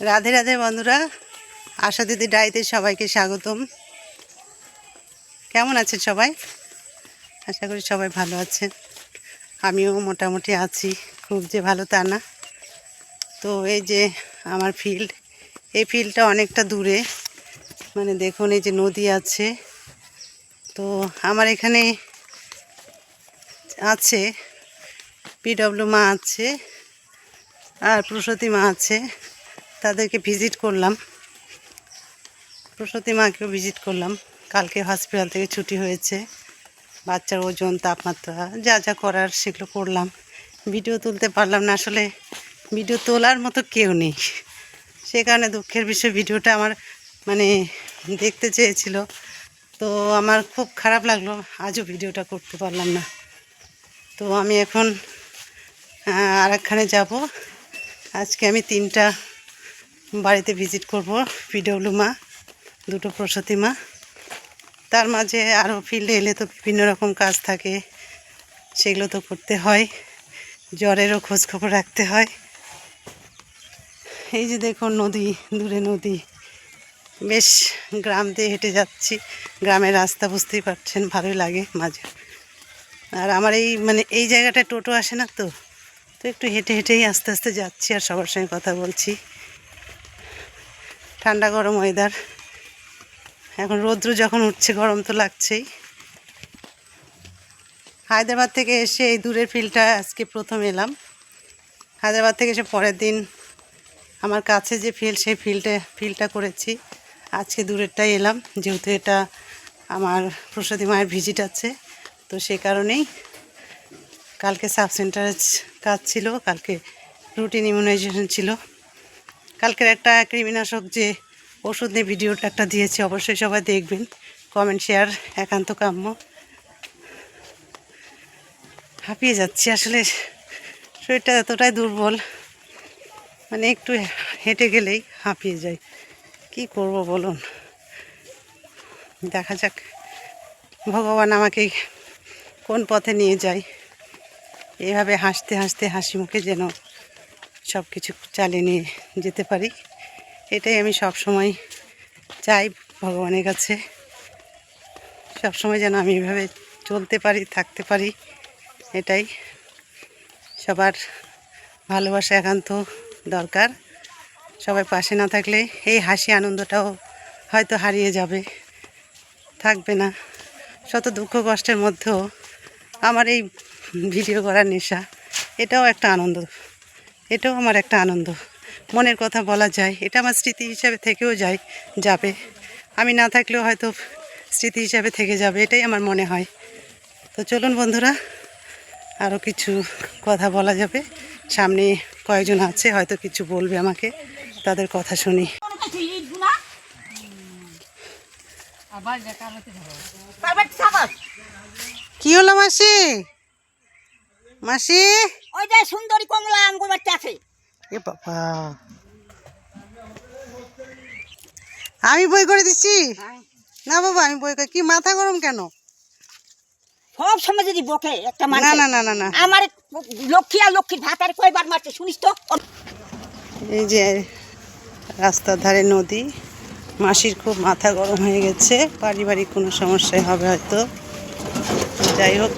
রাধে রাধে বন্ধুরা। আশা দিদি ডাইতে সবাইকে স্বাগতম। কেমন আছেন সবাই? আশা করি সবাই ভালো আছেন। আমিও মোটামুটি আছি। খুব যে ভালো তা না। তো এই যে আমার ফিল্ড এই ফিল্ডটা অনেকটা দূরে। মানে দেখুন, এই যে নদী আছে। তো আমার এখানে আছে পিডব্লিউ মা আছে, আর প্রসূতি মা আছে। তাদেরকে ভিজিট করলাম। প্রসূতি মাকেও ভিজিট করলাম। কালকে হসপিটাল থেকে ছুটি হয়েছে। বাচ্চার ওজন, তাপমাত্রা, যা যা করার সেগুলো করলাম। ভিডিও তুলতে পারলাম না, আসলে ভিডিও তোলার মতো কেউ নেই। সে কারণে দুঃখের বিষয় ভিডিওটা আমার মানে দেখতে চেয়েছিল। তো আমার খুব খারাপ লাগল, আজও ভিডিওটা করতে পারলাম না। তো আমি এখন আর একখানে যাব। আজকে আমি তিনটা বাড়িতে ভিজিট করব, পিডব্লিউ মা, দুটো প্রসূতি মা। তার মাঝে আরও ফিল্ডে এলে তো বিভিন্ন রকম কাজ থাকে, সেগুলো তো করতে হয়। জ্বরেরও খোঁজখবর রাখতে হয়। এই যে দেখুন নদী, দূরে নদী। বেশ গ্রাম দিয়ে হেঁটে যাচ্ছি, গ্রামের রাস্তা বুঝতেই পারছেন, ভালোই লাগে মাঝে। আর আমার এই মানে এই জায়গাটায় টোটো আসে না তো তো একটু হেঁটে হেঁটেই আস্তে আস্তে যাচ্ছি আর সবার সঙ্গে কথা বলছি। ঠান্ডা গরম ওয়েদার এখন রৌদ্র যখন উঠছে, গরম তো লাগছেই। হায়দ্রাবাদ থেকে এসে এই দূরের ফিল্ডটা আজকে প্রথম এলাম। হায়দ্রাবাদ থেকে এসে পরের দিন আমার কাছে যে ফিল্ড সেই ফিল্ডে ফিল্ডটা করেছি। আজকে দূরেরটাই এলাম, যেহেতু এটা আমার প্রসূতি মায়ের ভিজিট আছে। তো সে কারণেই কালকে সাব সেন্টারে কাজ ছিল, কালকে রুটিন ইমিউনাইজেশন ছিল। কালকের একটা কৃমিনাশক যে ওষুধ নিয়ে ভিডিওটা একটা দিয়েছি, অবশ্যই সবাই দেখবেন। কমেন্ট, শেয়ার, একান্ত কাম্য। হাঁপিয়ে যাচ্ছি আসলে। শরীরটা এতটাই দুর্বল মানে একটু হেঁটে গেলেই হাঁপিয়ে যায় কি করব বলুন? দেখা যাক। ভগবান আমাকে কোন পথে নিয়ে যায়। এভাবে হাসতে হাসতে হাসি মুখে যেন সব কিছু চালিয়ে নিয়ে যেতে পারি। এটাই আমি সব সময় চাই ভগবানের কাছে। সব সময় যেন আমি এভাবে চলতে পারি, থাকতে পারি, এটাই। সবার ভালোবাসা, একান্ত দরকার। সবাই পাশে না থাকলে এই হাসি, আনন্দটাও হয়তো হারিয়ে যাবে। থাকবে না। শত দুঃখ, কষ্টের মধ্যেও আমার এই ভিডিও করার নেশা, এটাও একটা আনন্দ। এটাও আমার একটা আনন্দ। মনের কথা বলা যায়। এটা আমার স্মৃতি হিসাবে থেকেও যায় যাবে। আমি না থাকলেও হয়তো স্মৃতি হিসাবে থেকে যাবে এটাই আমার মনে হয়। তো চলুন বন্ধুরা আরও কিছু কথা বলা যাবে। সামনে কয়েকজন আছে হয়তো কিছু বলবে আমাকে তাদের কথা শুনি। কি হলো মাসি? মাসি? ওই যে সুন্দরী কমলা আমগো বাচ্চা আছে। এ বাবা। আমি বই করে দিচ্ছি? না বাবা আমি বই করে। কি মাথা গরম কেন? সব সময় যদি বকে একটা না না না না না। আমার লক্ষ্মী আর লক্ষ্মীর ভাতার কয়বার মারছে শুনিস তো? এই যে রাস্তার ধারে নদী মাসির খুব মাথা গরম হয়ে গেছে। পারিবারিক কোনো সমস্যায় হবে হয়তো। যাই হোক।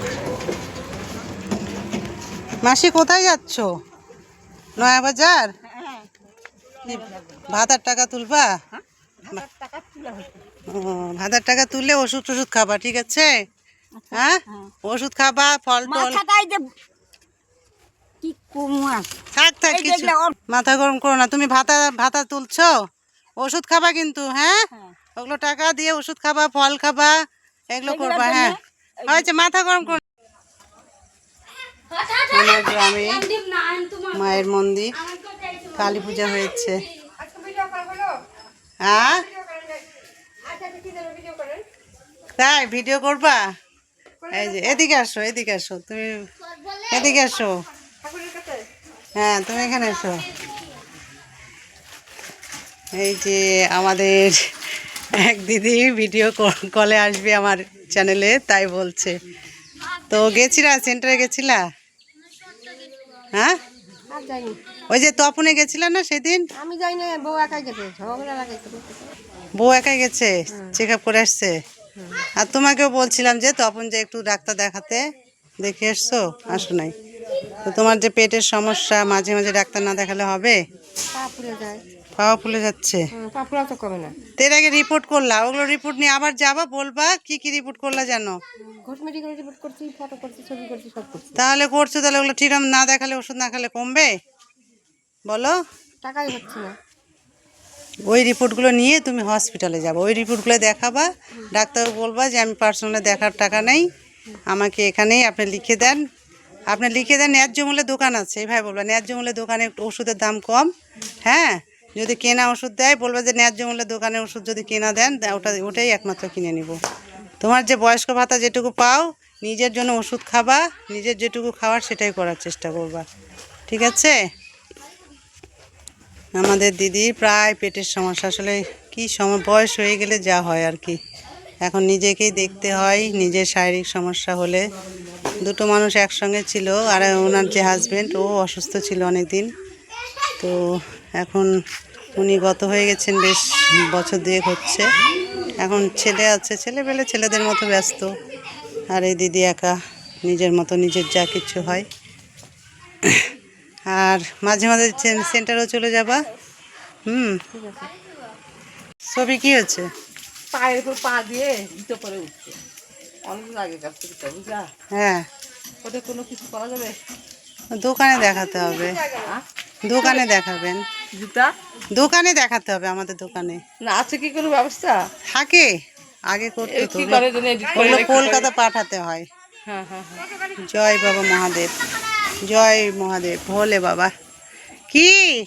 মাসি কোথায় যাচ্ছ? নয়া বাজার ভাতার টাকা তুলবা? ভাতার টাকা তুললে ওষুধ টষুধ খাবা ঠিক আছে? হ্যাঁ? ওষুধ খাবা ফল টল। থাক থাক কিছু মাথা গরম করো না। তুমি ভাতা ভাতা তুলছো? ওষুধ খাবা কিন্তু হ্যাঁ? হ্যাঁ। ওগুলো টাকা দিয়ে ওষুধ খাবা ফল খাবা এগুলো করবা হ্যাঁ। হয়েছে মাথা গরম করো আমার গ্রামে মায়ের মন্দির। কালী পূজা হয়েছে। হ্যাঁ? তাই, ভিডিও করবা? এই যে, এদিকে আসো এদিকে আসো। তুমি এদিকে আসো। হ্যাঁ তুমি এখানে এসো। এই যে আমাদের এক দিদি ভিডিও কলে আসবে আমার চ্যানেলে তাই বলছে। তো গেছিলা সেন্টারে গেছিলা? হ্যাঁ? ওই যে তপনে গেছিল না সেদিন? আমি যাই না বউ একাই গেছে বউ একাই গেছে চেক আপ করে আসছে? আর তোমাকেও বলছিলাম যে তপন যে একটু ডাক্তার দেখাতে দেখে এসছো? আসো নাই। তো তোমার যে পেটের সমস্যা মাঝে মাঝে ডাক্তার না দেখালে হবে? যায়। পাওয়া ফুলে যাচ্ছে। হুম, তো কমে না। এর আগে রিপোর্ট করলা ওগুলো রিপোর্ট নিয়ে আবার যাবা বলবা কি কি রিপোর্ট করলা জানো? ঘোষ মেডিকেল রিপোর্ট করছি ফটো করছি ছবি করছি সব করছি। তাহলে করছ তাহলে ওগুলো ঠিক না দেখালে ওষুধ না খেলে কমবে? বলো। টাকাই হচ্ছে না। ওই রিপোর্টগুলো নিয়ে তুমি হসপিটালে যাব। ওই রিপোর্টগুলো দেখাবা ডাক্তারবাবু বলবা যে আমি পার্সোনালি দেখার টাকা নেই আমাকে এখানেই আপনি লিখে দেন। আপনি লিখে দেন ন্যায্য মূল্যে দোকান আছে এইভাবে বলবা ন্যায্য মূল্যে দোকানে একটু ওষুধের দাম কম হ্যাঁ? যদি কেনা ওষুধ দেয়, বলবে যে ন্যায্য মূল্যে দোকানে ওষুধ যদি কেনা দেন ওটা, ওটাই একমাত্র কিনে নিব। তোমার যে বয়স্ক ভাতা যেটুকু পাও, নিজের জন্য ওষুধ খাবা, নিজের যেটুকু খাওয়ার সেটাই করার চেষ্টা করবা। ঠিক আছে? আমাদের দিদি প্রায় পেটের সমস্যা। আসলে কি সময় বয়স হয়ে গেলে যা হয় আর কি। এখন নিজেকেই দেখতে হয়, নিজের শারীরিক সমস্যা হলে। দুটো মানুষ একসঙ্গে ছিল, আর ওনার যে হাজবেন্ড ও অসুস্থ ছিল অনেক দিন তো এখন উনি গত হয়ে গেছেন বেশ বছর দুয়েক হচ্ছে। এখন ছেলে আছে ছেলে পেলে ছেলেদের মতো ব্যস্ত। আর এই দিদি একা নিজের মতো নিজের যা কিছু হয়। আর মাঝে মাঝে সেন্টারেও চলে যাবা। হুম। ছবি কি হচ্ছে? পায়ের উপর পা দিয়ে দিতে পারে উঠছে। অনেক আগে বুঝলা? হ্যাঁ। ওটা কোনো কিছু করা যাবে? দোকানে দেখাতে হবে। হ্যাঁ? দোকানে দেখাবেন। জুতা? দোকানে দেখাতে হবে আমাদের দোকানে। না আছে কি কোনো ব্যবস্থা? থাকে। আগে করতে তো ওগুলো কলকাতা পাঠাতে হয়। হ্যাঁ হ্যাঁ হ্যাঁ। জয় বাবা মহাদেব। জয় মহাদেব। ভোলে বাবা। কি।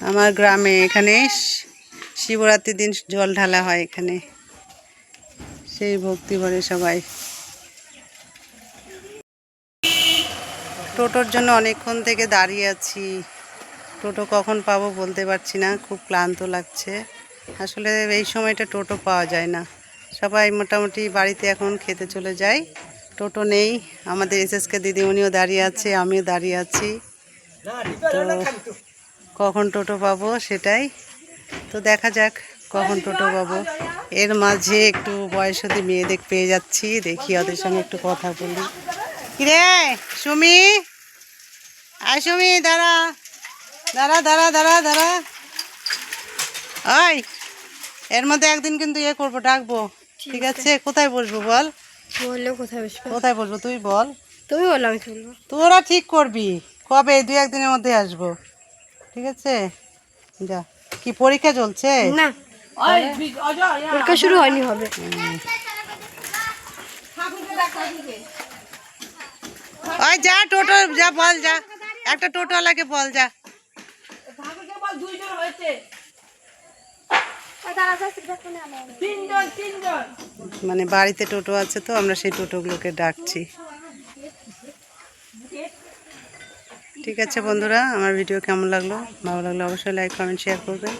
আমার গ্রামে এখানে শিবরাত্রির দিন জল ঢালা হয় এখানে। সেই ভক্তি ভরে সবাই। টোটোর জন্য অনেকক্ষণ থেকে দাঁড়িয়ে আছি। টোটো কখন পাবো বলতে পারছি না, খুব ক্লান্ত লাগছে। আসলে এই সময়টা টোটো পাওয়া যায় না। সবাই মোটামুটি বাড়িতে এখন খেতে চলে যায়। টোটো নেই, আমাদের এসএসকে দিদিমণিও দাঁড়িয়ে আছে, আমিও দাঁড়িয়ে আছি। তো কখন টোটো পাবো সেটাই। তো দেখা যাক কখন টোটো পাবো। এর মাঝে একটু বয়সী মেয়েদের পেয়ে যাচ্ছি, দেখি ওদের সঙ্গে একটু কথা বলি। কিরে, সুমি? আয় সুমি দাঁড়া। দাঁড়া দাঁড়া দাঁড়া দাঁড়া। ওই এর মধ্যে একদিন কিন্তু ইয়ে করব ডাকবো। ঠিক আছে। কোথায় বসবো বল? বললেও কোথায় বসবে? কোথায় বসবো তুই বল। তুমি বলল আমি চলবো তোরা ঠিক করবি। কবে? দুই একদিনের মধ্যে আসব। ঠিক আছে? যা। কি পরীক্ষা চলছে? না। পরীক্ষা শুরু হয়নি হবে। ওই যা টোটো যা বল যা। একটা টোটোওয়ালাকে বল যা। মানে বাড়িতে টোটো আছে তো আমরা সেই টোটোগুলোকে ডাকছি। ঠিক আছে বন্ধুরা আমার ভিডিও কেমন লাগল? ভালো লাগল অবশ্যই লাইক কমেন্ট শেয়ার করবেন।